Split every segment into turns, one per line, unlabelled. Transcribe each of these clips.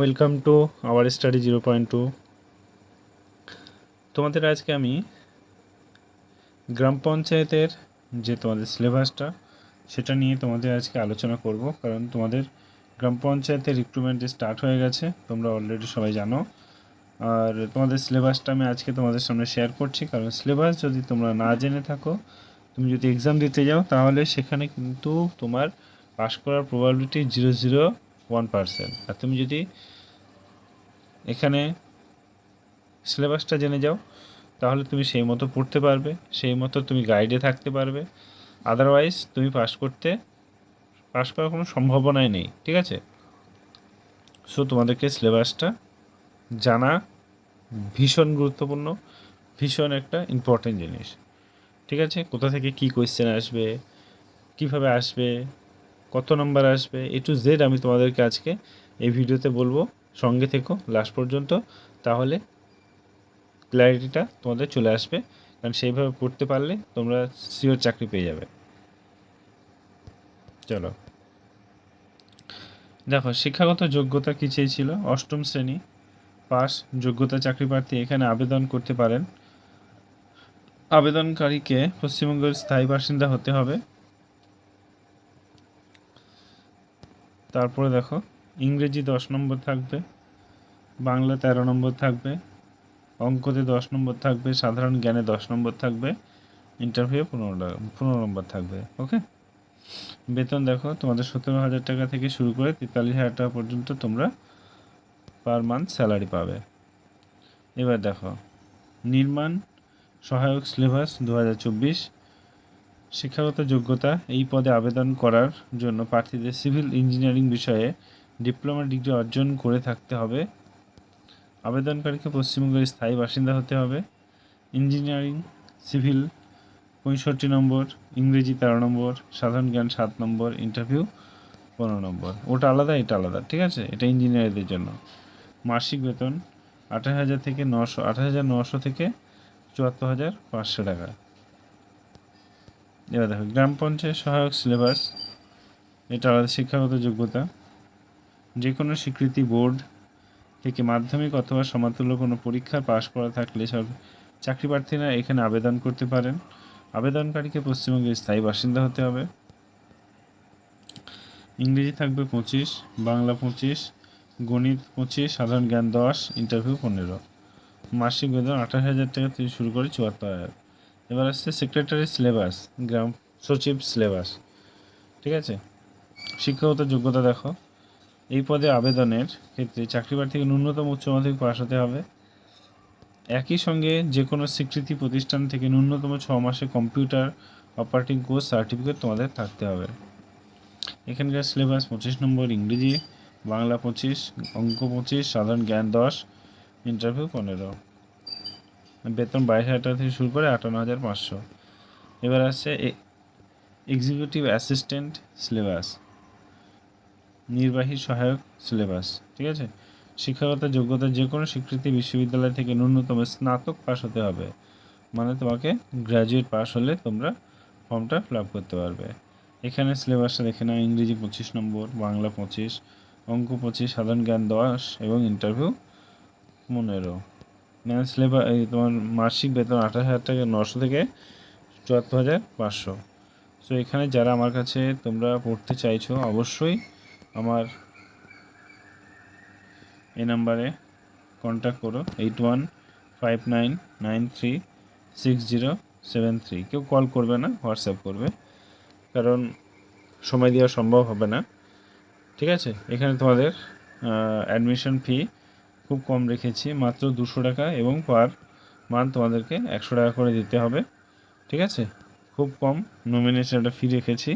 Welcome to our study zero point two. তোমাদের আজকে আমি গ্রাম পঞ্চায়েতের যে তোমাদের সিলেবাসটা, সেটা নিয়ে তোমাদের আজকে আলোচনা করব, কারণ তোমাদের গ্রাম পঞ্চায়েতের রিক্রুটমেন্ট স্টার্ট হয়ে গেছে, তোমরা অলরেডি সবাই জানো। আর তোমাদের সিলেবাসটা আমি আজকে তোমাদের সামনে শেয়ার করছি, কারণ সিলেবাস যদি তোমরা না জেনে থাকো, তুমি যদি এক্সাম দিতে যাও, তাহলে সেখানে কিন্তু তোমার পাশ করার probability zero zero one percent আর তুমি যদি এখানে সিলেবাসটা জেনে যাও, তাহলে তুমি সেই মতো পড়তে পারবে, সেই মতো তুমি গাইডে থাকতে পারবে। আদারওয়াইজ তুমি পাস করতে পাস করার কোনো সম্ভাবনাই নেই, ঠিক আছে? সো তোমাদেরকে সিলেবাসটা জানা ভীষণ গুরুত্বপূর্ণ, ভীষণ একটা ইম্পর্টেন্ট জিনিস, ঠিক আছে? কোথা থেকে কী কোয়েশ্চেন আসবে, কীভাবে আসবে কত নম্বর আসবে এ টু জেড আমি তোমাদেরকে আজকে এই ভিডিওতে বলব। সঙ্গে থেকো লাস্ট পর্যন্ত। তাহলে ক্ল্যারিটিটা তোমাদের চলে আসবে। কারণ সেইভাবে পড়তে পারলে তোমরা সিওর চাকরি পেয়ে যাবে। চলো। দেখো, শিক্ষাগত যোগ্যতা কী চেয়েছিল? অষ্টম শ্রেণি, পাস, যোগ্যতা চাকরি প্রার্থী এখানে আবেদন করতে পারেন। আবেদনকারীকে পশ্চিমবঙ্গের স্থায়ী বাসিন্দা হতে হবে। তারপরে দেখো, ইংরেজি দশ নম্বর থাকবে, বাংলা তেরো নম্বর থাকবে, অঙ্কতে দশ নম্বর থাকবে, সাধারণ জ্ঞানে দশ নম্বর থাকবে ইন্টারভিউ পনেরো পনেরো নম্বর থাকবে, ওকে? বেতন দেখো, তোমাদের সতেরো হাজার টাকা থেকে শুরু করে তেতাল্লিশ হাজার টাকা পর্যন্ত তোমরা পার মান্থ স্যালারি পাবে। এবার দেখো, নির্মাণ, সহায়ক সিলেবাস দু হাজার চব্বিশ শিক্ষাগত যোগ্যতা এই পদে আবেদন করার জন্য প্রার্থীদের সিভিল ইঞ্জিনিয়ারিং বিষয়ে ডিপ্লোমা ডিগ্রি অর্জন করে থাকতে হবে। আবেদনকারীকে পশ্চিমবঙ্গের স্থায়ী বাসিন্দা হতে হবে। ইঞ্জিনিয়ারিং, সিভিল, পঁয়ষট্টি নম্বর, ইংরেজি তেরো নম্বর, সাধারণ জ্ঞান সাত নম্বর, ইন্টারভিউ পনেরো নম্বর। ওটা আলাদা, এটা আলাদা, ঠিক আছে? এটা ইঞ্জিনিয়ারদের জন্য। মাসিক বেতন আঠাশ হাজার থেকে নশো, আঠাশ হাজার নশো থেকে চুয়াত্তর হাজার পাঁচশো টাকা। এবার দেখো, গ্রাম পঞ্চায়েত সহায়ক সিলেবাস, এটা আলাদা শিক্ষাগত যোগ্যতা। যে কোনো স্বীকৃতি বোর্ড থেকে মাধ্যমিক অথবা সমাতুল্য কোনো পরীক্ষার পাশ করা থাকলে সব চাকরি প্রার্থীরা এখানে আবেদন করতে পারেন। আবেদনকারীকে পশ্চিমবঙ্গের স্থায়ী বাসিন্দা হতে হবে। ইংরেজি থাকবে পঁচিশ, বাংলা পঁচিশ, গণিত পঁচিশ, সাধারণ জ্ঞান দশ, ইন্টারভিউ পনেরো। মাসিক বেতন আঠাশ হাজার টাকা থেকে শুরু করে চুয়াত্তর হাজার। এবার আসছে সেক্রেটারি সিলেবাস গ্রাম সচিব সিলেবাস ঠিক আছে? শিক্ষাগত যোগ্যতা দেখো, এই পদে আবেদনের ক্ষেত্রে চাকরি প্রার্থীকে ন্যূনতম উচ্চ মাধ্যমিক পাশ হতে হবে। একই সঙ্গে যে কোনো স্বীকৃতি প্রতিষ্ঠান থেকে ন্যূনতম ছ মাসে কম্পিউটার অপারেটিং কোর্স সার্টিফিকেট তোমাদের থাকতে হবে। এখানকার সিলেবাস পঁচিশ নম্বর ইংরেজি, বাংলা পঁচিশ, অঙ্ক পঁচিশ, সাধারণ জ্ঞান দশ ইন্টারভিউ পনেরো। বেতন বাইশ হাজার টাকা থেকে শুরু করে আটান্ন হাজার পাঁচশো। এবার আসছে এক্সিকিউটিভ অ্যাসিস্ট্যান্ট সিলেবাস নির্বাহী সহায়ক সিলেবাস ঠিক আছে? শিক্ষাগত যোগ্যতা যে কোনো স্বীকৃতি বিশ্ববিদ্যালয় থেকে ন্যূনতম স্নাতক পাস হতে হবে। মানে তোমাকে গ্র্যাজুয়েট পাস হলে তোমরা ফর্মটা ফিল আপ করতে পারবে। এখানে সিলেবাসটা দেখে নাও, ইংরেজি পঁচিশ নম্বর, বাংলা পঁচিশ, অঙ্ক পঁচিশ, সাধারণ জ্ঞান দশ এবং ইন্টারভিউ পনেরো। সিলেবাস এই তোমার মাসিক বেতন আঠাশ হাজার টাকা নশো থেকে চুয়াত্তর হাজার পাঁচশো। সো এখানে যারা আমার কাছে তোমরা পড়তে চাইছো, অবশ্যই আমার এই নাম্বারে কন্ট্যাক্ট করো। Eight one five nine nine three six zero seven three কেউ কল করবে না হোয়াটসঅ্যাপ করবে। কারণ সময় দেওয়া সম্ভব হবে না। ঠিক আছে? এখানে তোমাদের অ্যাডমিশন ফি খুব কম রেখেছি, মাত্র দুশো টাকা এবং পার মান্থ তোমাদেরকে একশো টাকা করে দিতে হবে, ঠিক আছে? খুব কম নমিনেশন একটা ফি রেখেছি।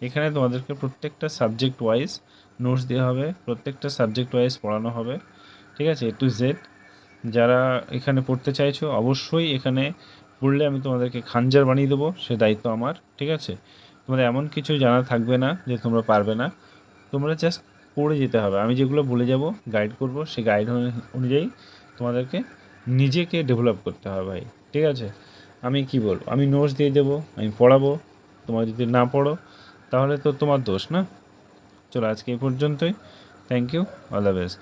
এখানে তোমাদেরকে প্রত্যেকটা সাবজেক্ট ওয়াইজ নোটস দেওয়া হবে, প্রত্যেকটা সাবজেক্ট ওয়াইজ পড়ানো হবে, ঠিক আছে? এ টু জেড যারা এখানে পড়তে চাইছো অবশ্যই এখানে পড়লে আমি তোমাদেরকে খাঞ্জার বানিয়ে দেবো, সে দায়িত্ব আমার, ঠিক আছে? তোমাদের এমন কিছু জানা থাকবে না যে তোমরা পারবে না। তোমরা জাস্ট পড়ে যেতে হবে। আমি যেগুলো বলে যাব গাইড করব, সেই গাইড অনুযায়ী তোমাদেরকে নিজেকে ডেভেলপ করতে হবে ভাই। ঠিক আছে? আমি কি বলব? আমি নোটস দিয়ে দেবো, আমি পড়াবো। তোমার যদি না পড়ো, তাহলে তো তোমার দোষ না। চলো আজকে এই পর্যন্তই। Thank you all the best